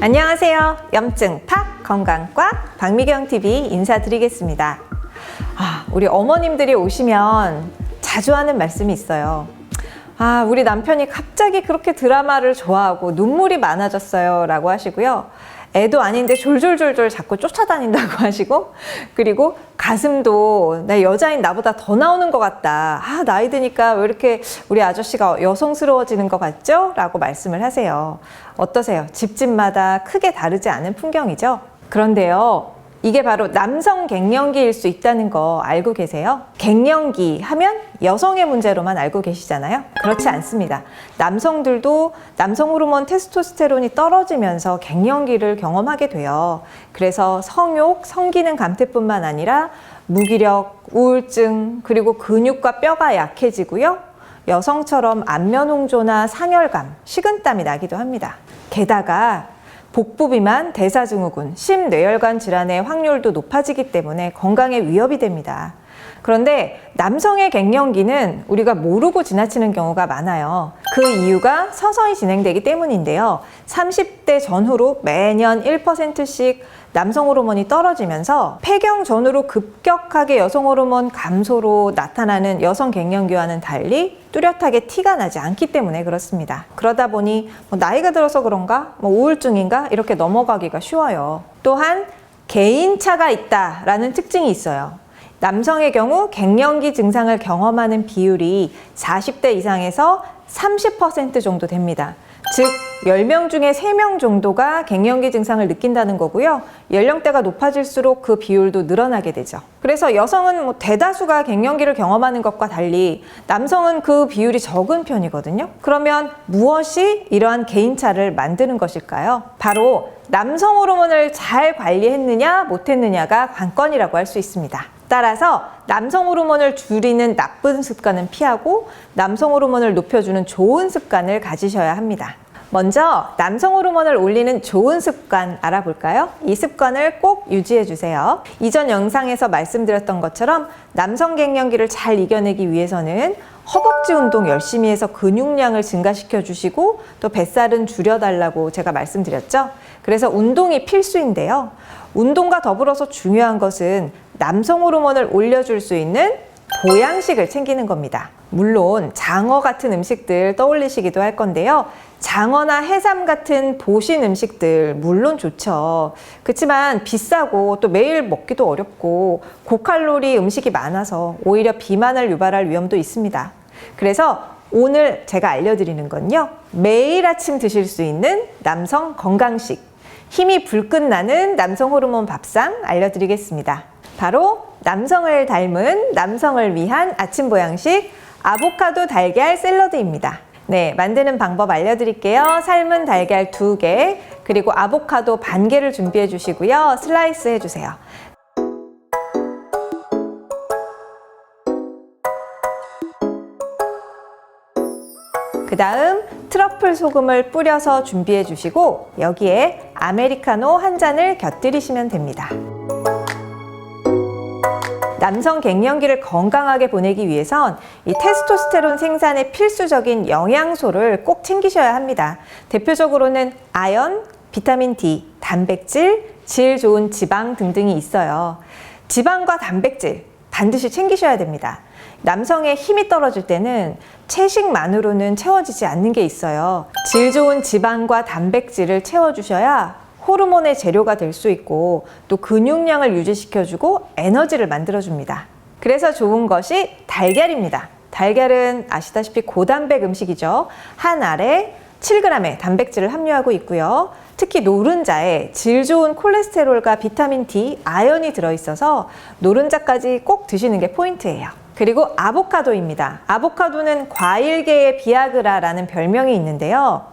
안녕하세요. 염증 팍 건강과 박미경 TV 인사드리겠습니다. 아, 우리 어머님들이 오시면 자주 하는 말씀이 있어요. 아, 우리 남편이 갑자기 그렇게 드라마를 좋아하고 눈물이 많아졌어요. 라고 하시고요. 애도 아닌데 졸졸졸졸 자꾸 쫓아다닌다고 하시고, 그리고 가슴도 나 여자인 나보다 더 나오는 것 같다. 아, 나이 드니까 왜 이렇게 우리 아저씨가 여성스러워지는 것 같죠? 라고 말씀을 하세요. 어떠세요? 집집마다 크게 다르지 않은 풍경이죠? 그런데요. 이게 바로 남성 갱년기일 수 있다는 거 알고 계세요? 갱년기 하면 여성의 문제로만 알고 계시잖아요? 그렇지 않습니다. 남성들도 남성 호르몬 테스토스테론이 떨어지면서 갱년기를 경험하게 돼요. 그래서 성욕, 성기능 감퇴뿐만 아니라 무기력, 우울증, 그리고 근육과 뼈가 약해지고요. 여성처럼 안면 홍조나 상열감, 식은땀이 나기도 합니다. 게다가 복부 비만, 대사증후군, 심뇌혈관 질환의 확률도 높아지기 때문에 건강에 위협이 됩니다. 그런데 남성의 갱년기는 우리가 모르고 지나치는 경우가 많아요. 그 이유가 서서히 진행되기 때문인데요. 30대 전후로 매년 1%씩 남성 호르몬이 떨어지면서 폐경 전후로 급격하게 여성 호르몬 감소로 나타나는 여성 갱년기와는 달리 뚜렷하게 티가 나지 않기 때문에 그렇습니다. 그러다 보니 뭐 나이가 들어서 그런가, 뭐 우울증인가 이렇게 넘어가기가 쉬워요. 또한 개인차가 있다라는 특징이 있어요. 남성의 경우 갱년기 증상을 경험하는 비율이 40대 이상에서 30% 정도 됩니다. 즉, 10명 중에 3명 정도가 갱년기 증상을 느낀다는 거고요. 연령대가 높아질수록 그 비율도 늘어나게 되죠. 그래서 여성은 뭐 대다수가 갱년기를 경험하는 것과 달리 남성은 그 비율이 적은 편이거든요. 그러면 무엇이 이러한 개인차를 만드는 것일까요? 바로 남성 호르몬을 잘 관리했느냐, 못했느냐가 관건이라고 할 수 있습니다. 따라서 남성 호르몬을 줄이는 나쁜 습관은 피하고 남성 호르몬을 높여주는 좋은 습관을 가지셔야 합니다. 먼저 남성 호르몬을 올리는 좋은 습관 알아볼까요? 이 습관을 꼭 유지해 주세요. 이전 영상에서 말씀드렸던 것처럼 남성 갱년기를 잘 이겨내기 위해서는 허벅지 운동 열심히 해서 근육량을 증가시켜 주시고 또 뱃살은 줄여달라고 제가 말씀드렸죠. 그래서 운동이 필수인데요. 운동과 더불어서 중요한 것은 남성 호르몬을 올려줄 수 있는 보양식을 챙기는 겁니다. 물론 장어 같은 음식들 떠올리시기도 할 건데요. 장어나 해삼 같은 보신 음식들 물론 좋죠. 그렇지만 비싸고 또 매일 먹기도 어렵고 고칼로리 음식이 많아서 오히려 비만을 유발할 위험도 있습니다. 그래서 오늘 제가 알려드리는 건요. 매일 아침 드실 수 있는 남성 건강식. 힘이 불끈 나는 남성 호르몬 밥상 알려드리겠습니다. 바로 남성을 닮은 남성을 위한 아침 보양식 아보카도 달걀 샐러드입니다. 네, 만드는 방법 알려드릴게요. 삶은 달걀 2개, 그리고 아보카도 반 개를 준비해 주시고요. 슬라이스 해주세요. 그 다음 트러플 소금을 뿌려서 준비해 주시고 여기에 아메리카노 한 잔을 곁들이시면 됩니다. 남성 갱년기를 건강하게 보내기 위해선 이 테스토스테론 생산에 필수적인 영양소를 꼭 챙기셔야 합니다. 대표적으로는 아연, 비타민 D, 단백질, 질 좋은 지방 등등이 있어요. 지방과 단백질 반드시 챙기셔야 됩니다. 남성의 힘이 떨어질 때는 채식만으로는 채워지지 않는 게 있어요. 질 좋은 지방과 단백질을 채워주셔야 호르몬의 재료가 될 수 있고 또 근육량을 유지시켜주고 에너지를 만들어줍니다. 그래서 좋은 것이 달걀입니다. 달걀은 아시다시피 고단백 음식이죠. 한 알에 7g의 단백질을 함유하고 있고요. 특히 노른자에 질 좋은 콜레스테롤과 비타민 D, 아연이 들어있어서 노른자까지 꼭 드시는 게 포인트예요. 그리고 아보카도입니다. 아보카도는 과일계의 비아그라라는 별명이 있는데요.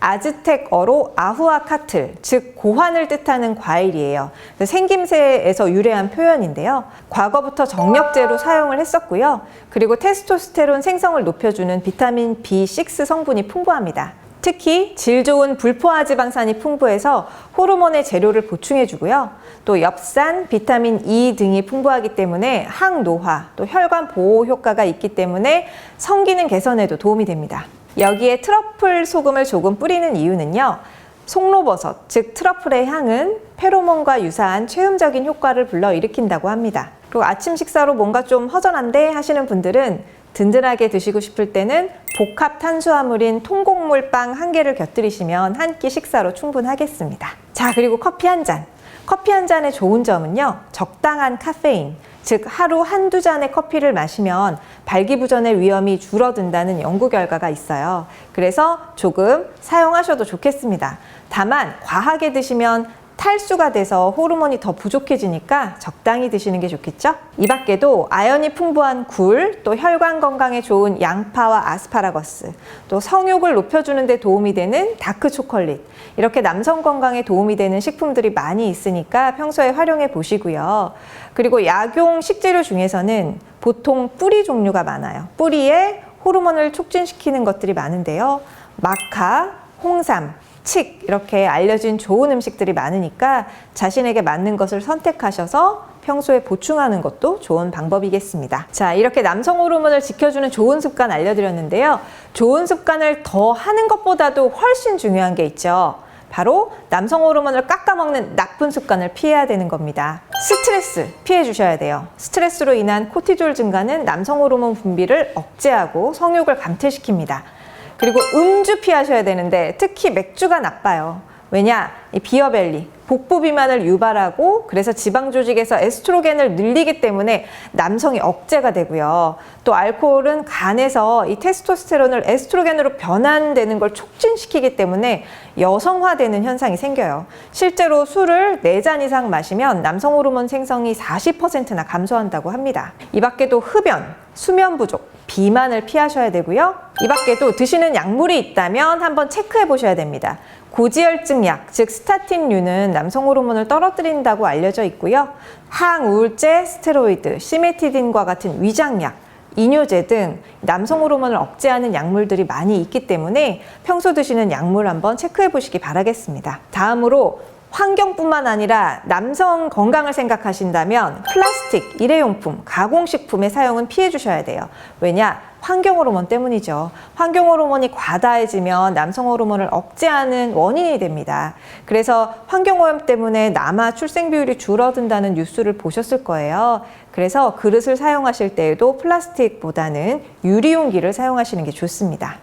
아즈텍어로 아후아카틀, 즉 고환을 뜻하는 과일이에요. 생김새에서 유래한 표현인데요. 과거부터 정력제로 사용을 했었고요. 그리고 테스토스테론 생성을 높여주는 비타민 B6 성분이 풍부합니다. 특히 질 좋은 불포화 지방산이 풍부해서 호르몬의 재료를 보충해 주고요. 또 엽산, 비타민 E 등이 풍부하기 때문에 항노화, 또 혈관 보호 효과가 있기 때문에 성기능 개선에도 도움이 됩니다. 여기에 트러플 소금을 조금 뿌리는 이유는요. 송로버섯, 즉 트러플의 향은 페로몬과 유사한 체험적인 효과를 불러일으킨다고 합니다. 그리고 아침 식사로 뭔가 좀 허전한데 하시는 분들은 든든하게 드시고 싶을 때는 복합 탄수화물인 통곡물 빵 한 개를 곁들이시면 한 끼 식사로 충분하겠습니다. 자, 그리고 커피 한 잔. 커피 한 잔의 좋은 점은요, 적당한 카페인, 즉 하루 한두 잔의 커피를 마시면 발기부전의 위험이 줄어든다는 연구 결과가 있어요. 그래서 조금 사용하셔도 좋겠습니다. 다만 과하게 드시면 탈수가 돼서 호르몬이 더 부족해지니까 적당히 드시는 게 좋겠죠? 이 밖에도 아연이 풍부한 굴, 또 혈관 건강에 좋은 양파와 아스파라거스, 또 성욕을 높여주는 데 도움이 되는 다크 초콜릿, 이렇게 남성 건강에 도움이 되는 식품들이 많이 있으니까 평소에 활용해 보시고요. 그리고 약용 식재료 중에서는 보통 뿌리 종류가 많아요. 뿌리에 호르몬을 촉진시키는 것들이 많은데요. 마카, 홍삼, 칡 이렇게 알려진 좋은 음식들이 많으니까 자신에게 맞는 것을 선택하셔서 평소에 보충하는 것도 좋은 방법이겠습니다. 자, 이렇게 남성 호르몬을 지켜주는 좋은 습관 알려드렸는데요. 좋은 습관을 더 하는 것보다도 훨씬 중요한 게 있죠. 바로 남성 호르몬을 깎아먹는 나쁜 습관을 피해야 되는 겁니다. 스트레스 피해 주셔야 돼요. 스트레스로 인한 코티졸 증가는 남성 호르몬 분비를 억제하고 성욕을 감퇴시킵니다. 그리고 음주 피하셔야 되는데 특히 맥주가 나빠요. 왜냐? 이 비어벨리, 복부 비만을 유발하고 그래서 지방 조직에서 에스트로겐을 늘리기 때문에 남성이 억제가 되고요. 또 알코올은 간에서 이 테스토스테론을 에스트로겐으로 변환되는 걸 촉진시키기 때문에 여성화되는 현상이 생겨요. 실제로 술을 4잔 이상 마시면 남성 호르몬 생성이 40%나 감소한다고 합니다. 이 밖에도 흡연, 수면 부족, 비만을 피하셔야 되고요. 이 밖에도 드시는 약물이 있다면 한번 체크해 보셔야 됩니다. 고지혈증 약, 즉 스타틴류는 남성 호르몬을 떨어뜨린다고 알려져 있고요. 항우울제, 스테로이드, 시메티딘과 같은 위장약, 이뇨제 등 남성 호르몬을 억제하는 약물들이 많이 있기 때문에 평소 드시는 약물 한번 체크해 보시기 바라겠습니다. 다음으로 환경뿐만 아니라 남성 건강을 생각하신다면 플라스틱, 일회용품, 가공식품의 사용은 피해 주셔야 돼요. 왜냐? 환경 호르몬 때문이죠. 환경 호르몬이 과다해지면 남성 호르몬을 억제하는 원인이 됩니다. 그래서 환경 오염 때문에 남아 출생 비율이 줄어든다는 뉴스를 보셨을 거예요. 그래서 그릇을 사용하실 때에도 플라스틱보다는 유리용기를 사용하시는 게 좋습니다.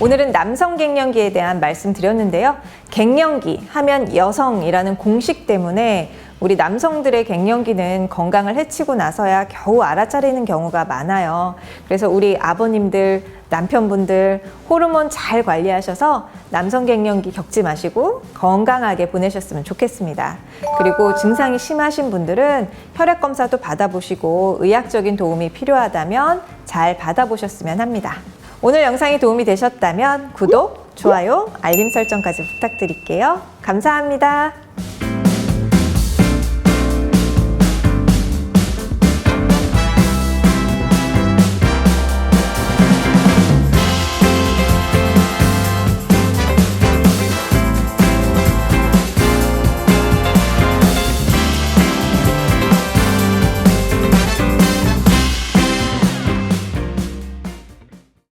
오늘은 남성 갱년기에 대한 말씀 드렸는데요. 갱년기 하면 여성이라는 공식 때문에 우리 남성들의 갱년기는 건강을 해치고 나서야 겨우 알아차리는 경우가 많아요. 그래서 우리 아버님들, 남편분들 호르몬 잘 관리하셔서 남성 갱년기 겪지 마시고 건강하게 보내셨으면 좋겠습니다. 그리고 증상이 심하신 분들은 혈액 검사도 받아보시고 의학적인 도움이 필요하다면 잘 받아보셨으면 합니다. 오늘 영상이 도움이 되셨다면 구독, 좋아요, 알림 설정까지 부탁드릴게요. 감사합니다.